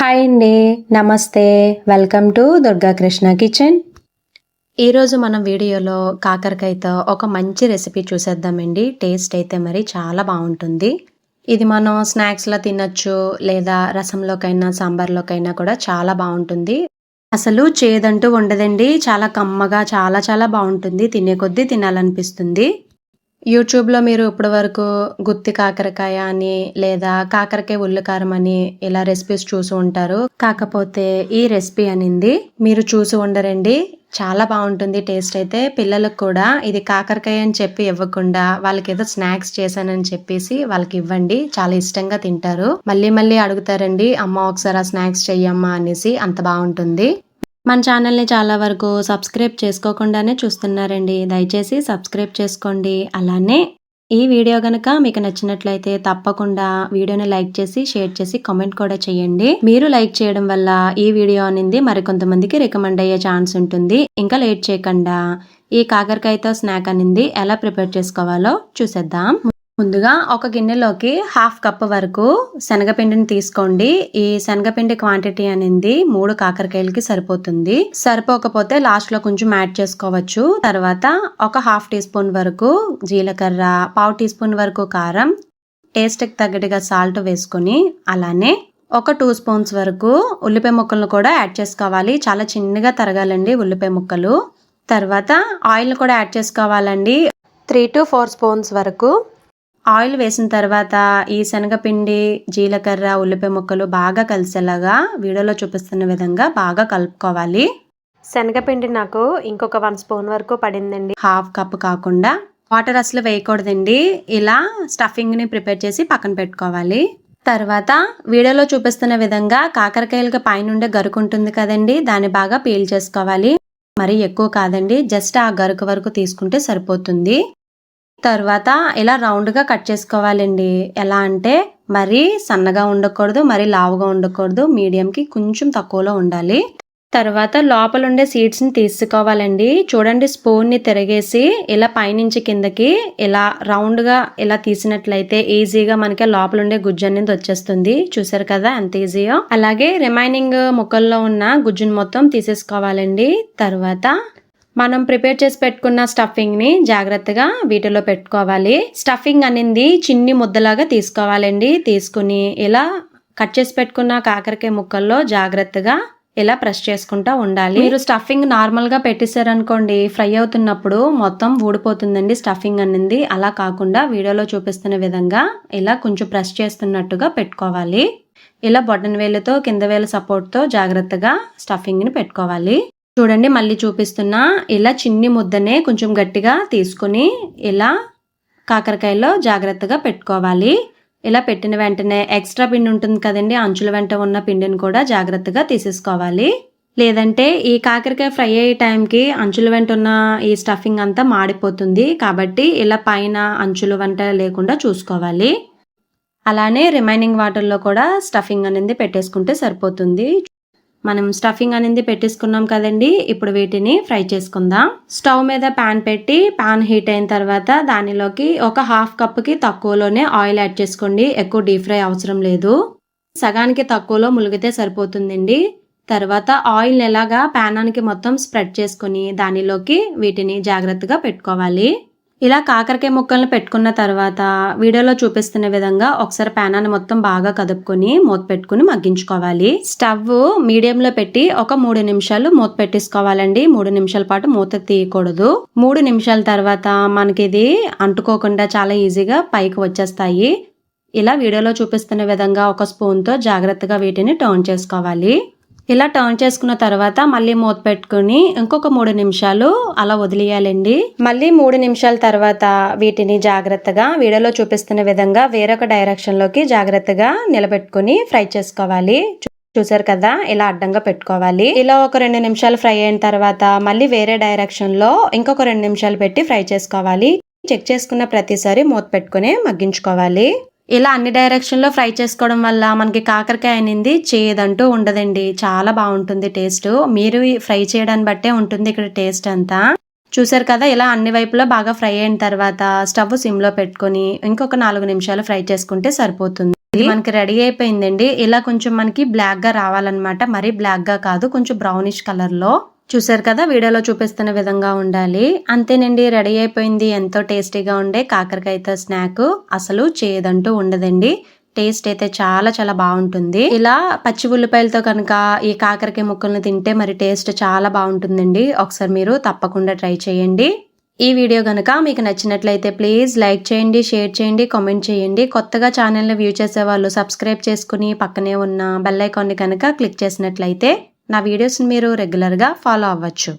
Hi అండి నమస్తే welcome to Durga Krishna kitchen ఈరోజు మనం వీడియోలో కాకరకాయతో ఒక మంచి రెసిపీ చూసేద్దామండి. టేస్ట్ అయితే మరి చాలా బాగుంటుంది. ఇది మనం స్నాక్స్లో తినచ్చు లేదా రసంలోకైనా సాంబార్లోకైనా కూడా చాలా బాగుంటుంది. అసలు చేదంటూ ఉండదండి. చాలా కమ్మగా చాలా చాలా బాగుంటుంది. తినే కొద్దీ తినాలనిపిస్తుంది. యూట్యూబ్లో మీరు ఇప్పటి వరకు గుత్తి కాకరకాయ అని లేదా కాకరకాయ ఉల్లికారం అని ఇలా రెసిపీస్ చూసి ఉంటారు. కాకపోతే ఈ రెసిపీ అనింది. మీరు చూసి ఉండరండి. చాలా బాగుంటుంది టేస్ట్ అయితే. పిల్లలకు కూడా ఇది కాకరకాయ అని చెప్పి ఇవ్వకుండా వాళ్ళకి ఏదో స్నాక్స్ చేశానని చెప్పేసి వాళ్ళకి ఇవ్వండి. చాలా ఇష్టంగా తింటారు. మళ్ళీ మళ్ళీ అడుగుతారండి అమ్మ ఒకసారి ఆ స్నాక్స్ చెయ్యమ్మా అనేసి అంత బాగుంటుంది. మన ఛానల్ని చాలా వరకు సబ్స్క్రైబ్ చేసుకోకుండానే చూస్తున్నారండి. దయచేసి సబ్స్క్రైబ్ చేసుకోండి. అలానే ఈ వీడియో కనుక మీకు నచ్చినట్లయితే తప్పకుండా వీడియోని లైక్ చేసి షేర్ చేసి కామెంట్ కూడా చేయండి. మీరు లైక్ చేయడం వల్ల ఈ వీడియో అనేది మరికొంతమందికి రికమెండ్ అయ్యే ఛాన్స్ ఉంటుంది. ఇంకా లేట్ చేయకుండా ఈ కాకరకాయతో స్నాక్ అనేది ఎలా ప్రిపేర్ చేసుకోవాలో చూసేద్దాం. ముందుగా ఒక గిన్నెలోకి హాఫ్ కప్ వరకు శనగపిండిని తీసుకోండి. ఈ శనగపిండి క్వాంటిటీ అనేది మూడు కాకరకాయలకి సరిపోతుంది. సరిపోకపోతే లాస్ట్లో కొంచెం యాడ్ చేసుకోవచ్చు. తర్వాత ఒక హాఫ్ టీ స్పూన్ వరకు జీలకర్ర పావు టీ స్పూన్ వరకు కారం టేస్ట్కి తగ్గట్టుగా సాల్ట్ వేసుకొని అలానే ఒక టూ స్పూన్స్ వరకు ఉల్లిపాయ ముక్కలను కూడా యాడ్ చేసుకోవాలి. చాలా చిన్నగా తరగాలండి ఉల్లిపాయ ముక్కలు. తర్వాత ఆయిల్ కూడా యాడ్ చేసుకోవాలండి. త్రీ టు ఫోర్ స్పూన్స్ వరకు ఆయిల్ వేసిన తర్వాత ఈ శనగపిండి జీలకర్ర ఉల్లిపాయ ముక్కలు బాగా కలిసేలాగా వీడియోలో చూపిస్తున్న విధంగా బాగా కలుపుకోవాలి. శనగపిండి నాకు ఇంకొక వన్ స్పూన్ వరకు పడిందండి. హాఫ్ కప్ కాకుండా వాటర్ అసలు వేయకూడదండి. ఇలా స్టఫింగ్ని ప్రిపేర్ చేసి పక్కన పెట్టుకోవాలి. తర్వాత వీడియోలో చూపిస్తున్న విధంగా కాకరకాయలకి పైనుండే గరుకు ఉంటుంది కదండి దాన్ని బాగా పీల్ చేసుకోవాలి. మరి ఎక్కువ కాదండి జస్ట్ ఆ గరుకు వరకు తీసుకుంటే సరిపోతుంది. తర్వాత ఇలా రౌండ్గా కట్ చేసుకోవాలండి. ఎలా అంటే మరీ సన్నగా ఉండకూడదు మరీ లావుగా ఉండకూడదు మీడియంకి కొంచెం తక్కువలో ఉండాలి. తర్వాత లోపల ఉండే సీడ్స్ని తీసుకోవాలండి. చూడండి స్పూన్ని తిరగేసి ఇలా పైనుంచి కిందకి ఇలా రౌండ్గా ఇలా తీసినట్లయితే ఈజీగా మనకి లోపల ఉండే గుజ్జు అనేది వచ్చేస్తుంది. చూసారు కదా ఎంత ఈజీయో. అలాగే రిమైనింగ్ ముక్కల్లో ఉన్న గుజ్జును మొత్తం తీసేసుకోవాలండి. తర్వాత మనం ప్రిపేర్ చేసి పెట్టుకున్న స్టఫింగ్ని జాగ్రత్తగా వీటిలో పెట్టుకోవాలి. స్టఫింగ్ అనేది చిన్ని ముద్దలాగా తీసుకోవాలండి. తీసుకుని ఇలా కట్ చేసి పెట్టుకున్న కాకరకాయ ముక్కల్లో జాగ్రత్తగా ఇలా ప్రెస్ చేసుకుంటా ఉండాలి. మీరు స్టఫింగ్ నార్మల్గా పెట్టేశారనుకోండి ఫ్రై అవుతున్నప్పుడు మొత్తం ఊడిపోతుందండి స్టఫింగ్ అనేది. అలా కాకుండా వీడియోలో చూపిస్తున్న విధంగా ఇలా కొంచెం ప్రెస్ చేస్తున్నట్టుగా పెట్టుకోవాలి. ఇలా బొటన్ వేలుతో కింద వేల సపోర్ట్తో జాగ్రత్తగా స్టఫింగ్ని పెట్టుకోవాలి. చూడండి మళ్ళీ చూపిస్తున్నా. ఇలా చిన్ని ముద్దనే కొంచెం గట్టిగా తీసుకుని ఇలా కాకరకాయలో జాగ్రత్తగా పెట్టుకోవాలి. ఇలా పెట్టిన వెంటనే ఎక్స్ట్రా పిండి ఉంటుంది కదండి అంచుల వెంట ఉన్న పిండిని కూడా జాగ్రత్తగా తీసేసుకోవాలి. లేదంటే ఈ కాకరకాయ ఫ్రై అయ్యే టైంకి అంచుల వెంట ఉన్న ఈ స్టఫింగ్ అంతా మాడిపోతుంది కాబట్టి ఇలా పైన అంచుల వెంట లేకుండా చూసుకోవాలి. అలానే రిమైనింగ్ వాటర్లో కూడా స్టఫింగ్ అనేది పెట్టేసుకుంటే సరిపోతుంది. మనం స్టఫింగ్ అనేది పెట్టేసుకున్నాం కదండి. ఇప్పుడు వీటిని ఫ్రై చేసుకుందాం. స్టవ్ మీద ప్యాన్ పెట్టి ప్యాన్ హీట్ అయిన తర్వాత దానిలోకి ఒక హాఫ్ కప్కి తక్కువలోనే ఆయిల్ యాడ్ చేసుకోండి. ఎక్కువ డీప్ ఫ్రై అవసరం లేదు. సగానికి తక్కువలో ములిగితే సరిపోతుందండి. తర్వాత ఆయిల్ని ఎలాగా ప్యానానికి మొత్తం స్ప్రెడ్ చేసుకుని దానిలోకి వీటిని జాగ్రత్తగా పెట్టుకోవాలి. ఇలా కాకరకాయ ముక్కలను పెట్టుకున్న తర్వాత వీడియోలో చూపిస్తున్న విధంగా ఒకసారి ప్యానాన్ని మొత్తం బాగా కదుపుకొని మూత పెట్టుకుని మగ్గించుకోవాలి. స్టవ్ మీడియంలో పెట్టి ఒక మూడు నిమిషాలు మూత పెట్టేసుకోవాలండి. మూడు నిమిషాల పాటు మూత తీయకూడదు. మూడు నిమిషాల తర్వాత మనకి ఇది అంటుకోకుండా చాలా ఈజీగా పైకి వచ్చేస్తాయి. ఇలా వీడియోలో చూపిస్తున్న విధంగా ఒక స్పూన్తో జాగ్రత్తగా వీటిని టర్న్ చేసుకోవాలి. ఇలా టర్న్ చేసుకున్న తర్వాత మళ్ళీ మూత పెట్టుకుని ఇంకొక మూడు నిమిషాలు అలా వదిలేయాలండి. మళ్ళీ మూడు నిమిషాల తర్వాత వీటిని జాగ్రత్తగా వీడియోలో చూపిస్తున్న విధంగా వేరొక డైరెక్షన్లోకి జాగ్రత్తగా నిలబెట్టుకుని ఫ్రై చేసుకోవాలి. చూసారు కదా ఇలా అడ్డంగా పెట్టుకోవాలి. ఇలా ఒక రెండు నిమిషాలు ఫ్రై అయిన తర్వాత మళ్ళీ వేరే డైరెక్షన్లో ఇంకొక రెండు నిమిషాలు పెట్టి ఫ్రై చేసుకోవాలి. చెక్ చేసుకున్న ప్రతిసారి మూత పెట్టుకుని మగ్గించుకోవాలి. ఇలా అన్ని డైరెక్షన్లో ఫ్రై చేసుకోవడం వల్ల మనకి కాకరకాయ అనేది చేయదంటూ ఉండదండి. చాలా బాగుంటుంది టేస్ట్ మీరు ఫ్రై చేయడాన్ని బట్టే ఉంటుంది ఇక్కడ టేస్ట్ అంతా. చూసారు కదా ఇలా అన్ని వైపులా బాగా ఫ్రై అయిన తర్వాత స్టవ్ సిమ్లో పెట్టుకొని ఇంకొక నాలుగు నిమిషాలు ఫ్రై చేసుకుంటే సరిపోతుంది. ఇది మనకి రెడీ అయిపోయిందండి. ఇలా కొంచెం మనకి బ్లాక్గా రావాలన్నమాట. మరీ బ్లాక్గా కాదు కొంచెం బ్రౌనిష్ కలర్లో చూసారు కదా వీడియోలో చూపిస్తున్న విధంగా ఉండాలి. అంతేనండి రెడీ అయిపోయింది. ఎంతో టేస్టీగా ఉండే కాకరకాయతో స్నాక్. అసలు చేయదంటూ ఉండదండి. టేస్ట్ అయితే చాలా చాలా బాగుంటుంది. ఇలా పచ్చి ఉల్లిపాయలతో కనుక ఈ కాకరకాయ ముక్కలను తింటే మరి టేస్ట్ చాలా బాగుంటుందండి. ఒకసారి మీరు తప్పకుండా ట్రై చేయండి. ఈ వీడియో కనుక మీకు నచ్చినట్లయితే ప్లీజ్ లైక్ చేయండి షేర్ చేయండి కామెంట్ చేయండి. కొత్తగా ఛానల్ని వ్యూ చేసే వాళ్ళు సబ్స్క్రైబ్ చేసుకుని పక్కనే ఉన్న బెల్ ఐకాన్ని కనుక క్లిక్ చేసినట్లయితే నా వీడియోస్ని మీరు రెగ్యులర్గా ఫాలో అవ్వచ్చు.